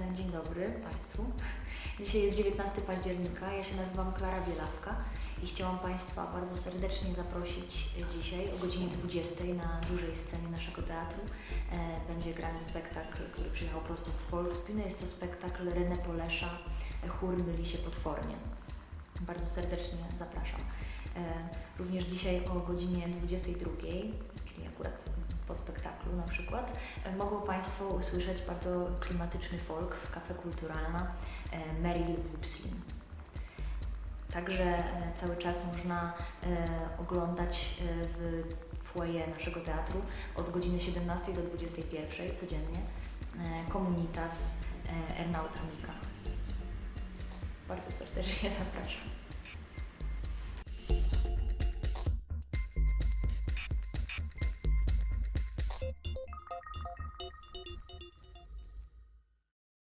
E, Dzień dobry Państwu. Dzisiaj jest 19 października. Ja się nazywam Klara Bielawka i chciałam Państwa bardzo serdecznie zaprosić dzisiaj o godzinie 20 na dużej scenie naszego teatru. E, Będzie grany spektakl, który przyjechał prosto z Folkspina. Jest to spektakl René Polesza Chór myli się potwornie. Bardzo serdecznie zapraszam. E, Również dzisiaj o godzinie 22, czyli akurat po spektaklu na przykład, e, mogą Państwo usłyszeć bardzo klimatyczny folk w Cafe Kulturalna e, Meryl Wupslin. Także e, cały czas można oglądać w foyer naszego teatru od godziny 17 do 21 codziennie Komunitas Ernauta Mika. Bardzo serdecznie zapraszam.